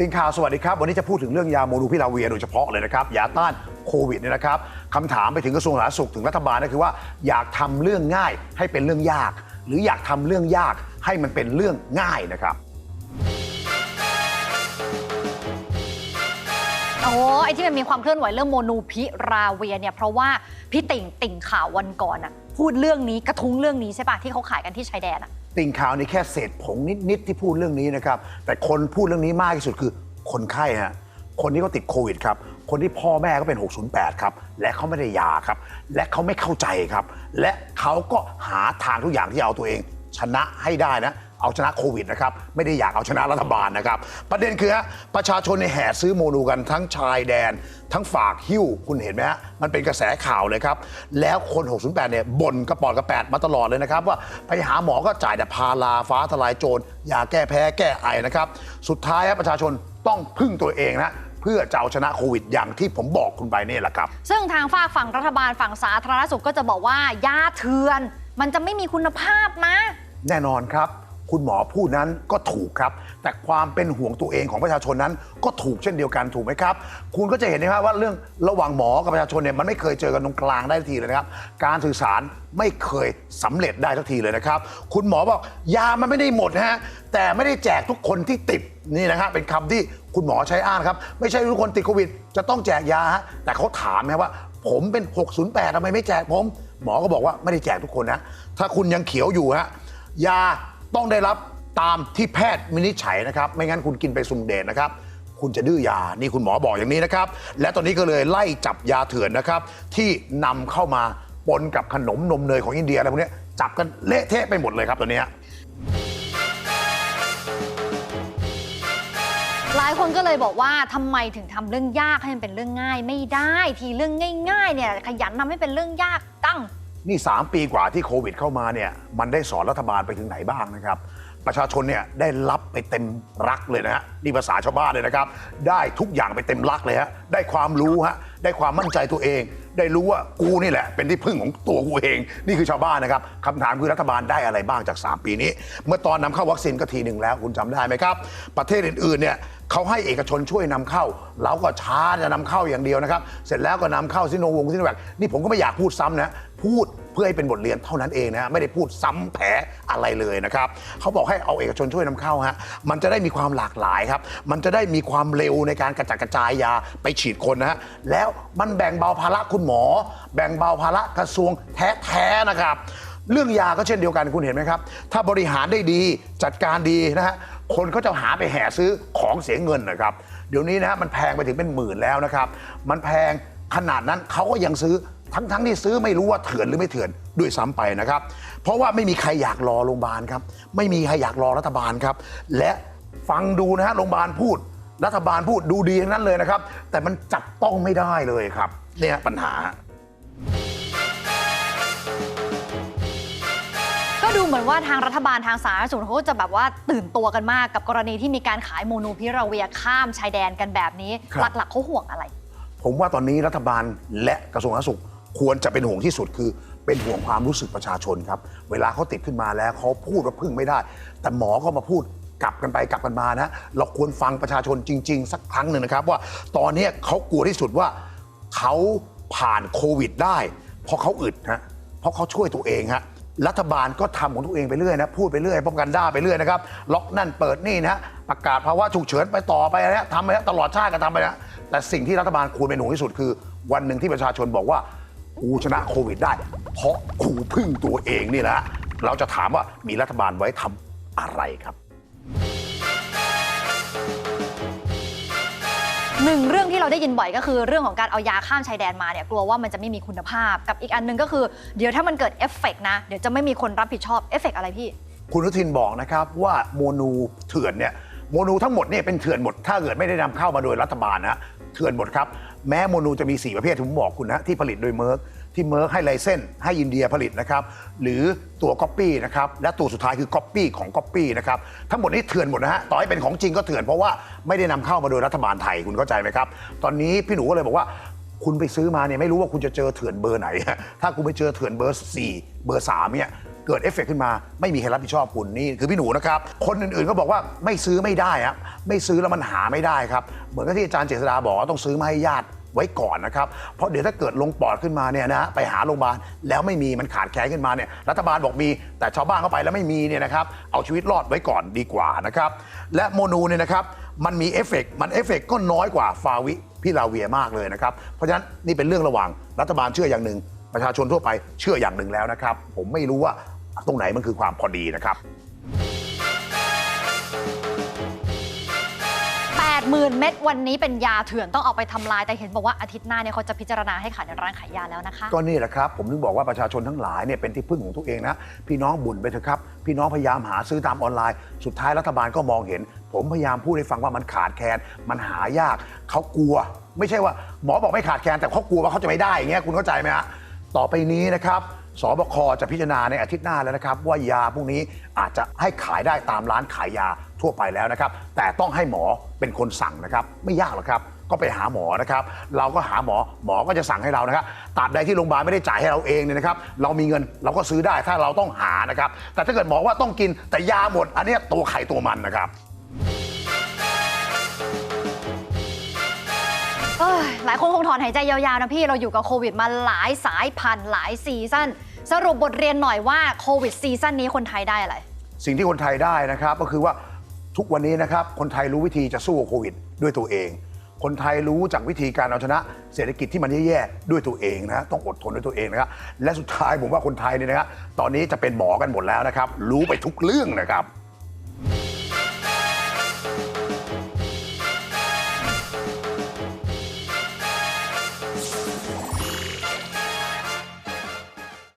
ติงข่าวสวัสดีครับ วันนี้จะพูดถึงเรื่องยาโมนูพิลาเวียโดยเฉพาะเลยนะครับ ยาต้านโควิดเนี่ยนะครับคำถามไปถึงกระทรวงสาธารณสุขถึงรัฐบาลก็คือว่าอยากทำเรื่องง่ายให้เป็นเรื่องยาก หรืออยากทำเรื่องยากให้มันเป็นเรื่องง่ายนะครับโอ้ไอที่มันมีความเคลื่อนไหวเรื่องโมนูพิราเวียเนี่ยเพราะว่าพี่ติ่งติ่งข่าววันก่อนอะพูดเรื่องนี้กระทุ้งเรื่องนี้ใช่ปะที่เขาขายกันที่ชายแดนอะ ติ่งข่าวนี่แค่เศษผงนิด ๆ ที่พูดเรื่องนี้นะครับ แต่คนพูดเรื่องนี้มากที่สุดคือคนไข้ฮะคนที่เขาติดโควิดครับคนที่พ่อแม่ก็เป็น 608 ครับ และเขาไม่ได้ยาครับ และเขาไม่เข้าใจครับ และเขาก็หาทางทุกอย่างที่เอาตัวเอง ชนะให้ได้นะ เอาชนะโควิดนะครับ ไม่ได้อยากเอาชนะรัฐบาลนะครับ ประเด็นคือฮะประชาชนในแห่ซื้อโมนูกันทั้งชายแดน ทั้งฝากหิ้วคุณเห็นไหมฮะมันเป็นกระแสข่าวเลยครับ แล้วคน 608 เนี่ยบ่นกระปอดกระแปดมาตลอดเลยนะครับ ว่าไปหาหมอก็จ่ายแต่พาราฟ้าทลายโจรยาแก้แพ้แก้ไอนะครับ สุดท้ายฮะประชาชนต้องพึ่งตัวเองนะเพื่อจะเอาชนะโควิดอย่างที่ผมบอกคุณไปเนี่ยแหละครับ ซึ่งทางฝากฝั่งรัฐบาลฝั่งสาธารณสุขก็จะบอกว่ายาเถื่อน มันจะไม่มีคุณภาพนะ แน่นอนครับ คุณหมอพูดนั้นก็ถูกครับ แต่ความเป็นห่วงตัวเองของประชาชนนั้น ก็ถูกเช่นเดียวกันถูกไหมครับ คุณก็จะเห็นนะครับว่าเรื่องระหว่างหมอกับประชาชนเนี่ยมันไม่เคยเจอกันตรงกลางได้ทันทีเลยนะครับ การสื่อสารไม่เคยสำเร็จได้ทันทีเลยนะครับ คุณหมอบอกยามันไม่ได้หมดนะฮะแต่ไม่ได้แจกทุกคนที่ติดนี่นะฮะเป็นคำที่คุณหมอใช้อ้างครับ ไม่ใช่ทุกคนติดโควิด จะต้องแจกยาฮะแต่เขาถามนะว่า ผมเป็น 608ทำไมไม่แจกผม หมอก็บอกว่าไม่ได้แจกทุกคนนะถ้าคุณยังเขียวอยู่ฮะ ยาต้องได้รับตามที่แพทย์วินิจฉัยนะครับ ไม่งั้นคุณกินไปสุ่มเดชนะครับ คุณจะดื้อยา นี่คุณหมอบอกอย่างนี้นะครับ และตอนนี้ก็เลยไล่จับยาเถื่อนนะครับ ที่นำเข้ามาปนกับขนมนมเนยของอินเดียอะไรพวกเนี้ยจับกันเละเทะไปหมดเลยครับตอนเนี้ย หลายคนก็เลยบอกว่าทำไมถึงทำเรื่องยากให้มันเป็นเรื่องง่ายไม่ได้ ทีเรื่องง่ายๆเนี่ยขยันทำให้เป็นเรื่องยาก นี่ 3 ปีกว่าที่โควิดเข้ามาเนี่ยมันได้สอนรัฐบาลไปถึงไหนบ้างนะครับ ประชาชนเนี่ยได้รับไปเต็มรักเลยนะฮะนี่ภาษาชาวบ้านเลยนะครับ ได้ทุกอย่างไปเต็มรักเลยฮะได้ความรู้ฮะได้ความมั่นใจตัวเอง ได้รู้ว่ากูนี่แหละ เป็นที่พึ่งของตัวกูเอง นี่คือชาวบ้านนะครับคำถามคือรัฐบาลได้อะไรบ้างจาก 3 ปีนี้ เมื่อตอนนำเข้าวัคซีนก็ทีหนึ่งแล้วคุณจำได้ไหมครับ ประเทศอื่นๆเนี่ย เขาให้เอกชนช่วยนำเข้า เราก็ช้าจะนำเข้าอย่างเดียวนะครับ เสร็จแล้วก็นำเข้าซิโนวงซิโนแวคนี่ผมก็ไม่อยากพูดซ้ำนะ พูดเพื่อให้เป็นบทเรียนเท่านั้นเองนะไม่ได้พูดซ้ำแผลอะไรเลยนะครับเขาบอกให้เอาเอกชนช่วยนำเข้าฮะมันจะได้มีความหลากหลายครับ มันจะได้มีความเร็วในการกระจัดกระจายยาไปฉีดคนนะฮะแล้วมันแบ่งเบาภาระคุณหมอ แบ่งเบาภาระกระทรวงแท้ๆนะครับ เรื่องยาก็เช่นเดียวกันคุณเห็นไหมครับ ถ้าบริหารได้ดีจัดการดีนะฮะคนก็จะหาไปแห่ซื้อของเสียเงินนะครับ เดี๋ยวนี้นะฮะมันแพงไปถึงเป็นหมื่นแล้วนะครับ มันแพงขนาดนั้นเขาก็ยังซื้อทั้งทั้งที่ซื้อไม่รู้ว่าเถื่อนหรือไม่เถื่อนด้วยซ้ำไปนะครับ เพราะว่าไม่มีใครอยากรอโรงพยาบาลครับ ไม่มีใครอยากรอรัฐบาลครับ และฟังดูนะฮะโรงพยาบาลพูด รัฐบาลพูดดูดีทั้งนั้นเลยนะครับ แต่มันจับต้องไม่ได้เลยครับ เนี่ยปัญหา ดูเหมือนว่าทางรัฐบาลทางสาธารณสุขเขาก็จะแบบว่าตื่นตัวกันมากกับกรณีที่มีการขายโมนูพิราเวียข้ามชายแดนกันแบบนี้ ครับ หลักๆเขาห่วงอะไร ผมว่าตอนนี้รัฐบาลและกระทรวงสาธารณสุขควรจะเป็นห่วงที่สุดคือ เป็นห่วงความรู้สึกประชาชนครับ เวลาเขาติดขึ้นมาแล้วเขาพูดว่าพึ่งไม่ได้ แต่หมอก็มาพูดกลับกันไปกลับกันมานะเราควรฟังประชาชนจริง ๆ สักครั้งหนึ่งนะครับ ว่าตอนนี้เขากลัวที่สุดว่าเขาผ่านโควิดได้ เพราะเขาอึดฮะเพราะเขาช่วยตัวเองฮะ รัฐบาลก็ทำของตัวเองไปเรื่อยนะพูดไปเรื่อยป้องกันด้าไปเรื่อยนะครับล็อกนั่นเปิดนี่นะประกาศภาวะฉุกเฉินไปต่อไปนะทำไปนะตลอดชาติก็ทำไปนะแต่สิ่งที่รัฐบาลควรเป็นห่วงที่สุดคือ วันหนึ่งที่ประชาชนบอกว่ากูชนะโควิดได้ เพราะกูพึ่งตัวเองนี่แหละเราจะถามว่ามีรัฐบาลไว้ทำอะไรครับ หนึ่งเรื่องที่เราได้ยินบ่อยก็คือเรื่องของการเอายาข้ามชายแดนมาเนี่ยกลัวว่ามันจะไม่มีคุณภาพ กับอีกอันหนึงก็คือเดี๋ยวถ้ามันเกิดเอฟเฟกต์นะเดี๋ยวจะไม่มีคนรับผิดชอบเอฟเฟกต์อะไรพี่ คุณอนุทินบอกนะครับว่าโมนูเถื่อนเนี่ยโมนูทั้งหมดเนี่ยเป็นเถื่อนหมด ถ้าเกิดไม่ได้นำเข้ามาโดยรัฐบาลนะเถื่อนหมดครับ แม้โมนูจะมี 4 ประเภทที่ผมบอกคุณนะที่ผลิตโดยเมอร์ก ที่เมิร์ให้ไลเซนส์ให้อินเดียผลิตนะครับหรือตัวก๊อปปี้นะครับและตัวสุดท้ายคือก๊อปปี้ของก๊อปปี้นะครับทั้งหมดนี้เถื่อนหมดนะฮะต่อให้เป็นของจริงก็เถื่อนเพราะว่าไม่ได้นำเข้ามาโดยรัฐบาลไทยคุณเข้าใจไหมครับตอนนี้พี่หนูก็เลยบอกว่า คุณไปซื้อมาเนี่ยไม่รู้ว่าคุณจะเจอเถื่อนเบอร์ไหน ถ้าคุณไปเจอเถื่อนเบอร์ 4 เบอร์ 3 เนี่ยเกิดเอฟเฟกต์ขึ้นมาไม่มีใครรับผิดชอบคุณนี่คือพี่หนูนะครับ คนอื่นๆก็บอกว่าไม่ซื้อไม่ได้ครับไม่ซื้อแล้วมันหาไม่ได้ครับ เหมือนกับที่อาจารย์เจษฎาบอกว่าต้องซื้อมาให้ญาติ ไว้ก่อนนะครับ เพราะเดี๋ยวถ้าเกิดลงปอดขึ้นมาเนี่ยนะไปหาโรงพยาบาลแล้วไม่มีมันขาดแคลนขึ้นมาเนี่ยรัฐบาลบอกมีแต่ชาวบ้านเข้าไปแล้วไม่มีเนี่ยนะครับเอาชีวิตรอดไว้ก่อนดีกว่านะครับและโมนูเนี่ยนะครับมันมีเอฟเฟกต์มันเอฟเฟกต์ก็น้อยกว่าฟาวิพิลาเวียมากเลยนะครับเพราะฉะนั้นนี่เป็นเรื่องระหว่างรัฐบาลเชื่ออย่างหนึ่งประชาชนทั่วไปเชื่ออย่างหนึ่งแล้วนะครับ ผมไม่รู้ว่าตรงไหนมันคือความพอดีนะครับ 80,000เม็ดวันนี้เป็นยาเถื่อนต้องเอาไปทำลาย แต่เห็นบอกว่าอาทิตย์หน้าเนี่ยเขาจะพิจารณาให้ขายในร้านขายยาแล้วนะคะ ก็นี่แหละครับ ผมถึงบอกว่าประชาชนทั้งหลายเนี่ยเป็นที่พึ่งของตัวเองนะ พี่น้องบุญไปเถอะครับ พี่น้องพยายามหาซื้อตามออนไลน์ สุดท้ายรัฐบาลก็มองเห็น ผมพยายามพูดให้ฟังว่ามันขาดแคลนมันหายากเขากลัว ไม่ใช่ว่าหมอบอกไม่ขาดแคลนแต่เขากลัวว่าเขาจะไม่ได้อย่างเงี้ยคุณเข้าใจไหมฮะต่อไปนี้นะครับ สบคจะพิจารณาในอาทิตย์หน้าแล้วนะครับ ว่ายาพวกนี้อาจจะให้ขายได้ตามร้านขายยาทั่วไปแล้วนะครับ แต่ต้องให้หมอเป็นคนสั่งนะครับ ไม่ยากหรอกครับ ก็ไปหาหมอนะครับ เราก็หาหมอหมอก็จะสั่งให้เรานะครับตราบใดที่โรงพยาบาลไม่ได้จ่ายให้เราเองเนี่ยนะครับ เรามีเงินเราก็ซื้อได้ถ้าเราต้องหานะครับ แต่ถ้าเกิดหมอว่าต้องกินแต่ยาหมดอันนี้ตัวไข่ตัวมันนะครับ เอ้ยหลายคนคงถอนหายใจยาวๆนะพี่เราอยู่กับโควิดมาหลายสายพันธุ์หลายซีซั่นสรุปบทเรียนหน่อยว่าโควิดซีซั่นนี้คนไทยได้อะไร สิ่งที่คนไทยได้นะครับก็คือว่าทุกวันนี้นะครับคนไทยรู้วิธีจะสู้โควิด ด้วยตัวเอง คนไทยรู้จากวิธีการเอาชนะเศรษฐกิจที่มันแย่ๆด้วยตัวเองนะต้องอดทนด้วยตัวเองนะครับและสุดท้ายผมว่าคนไทยเนี่ยนะครับตอนนี้จะเป็นหมอกันหมดแล้วนะครับรู้ไปทุกเรื่องนะครับ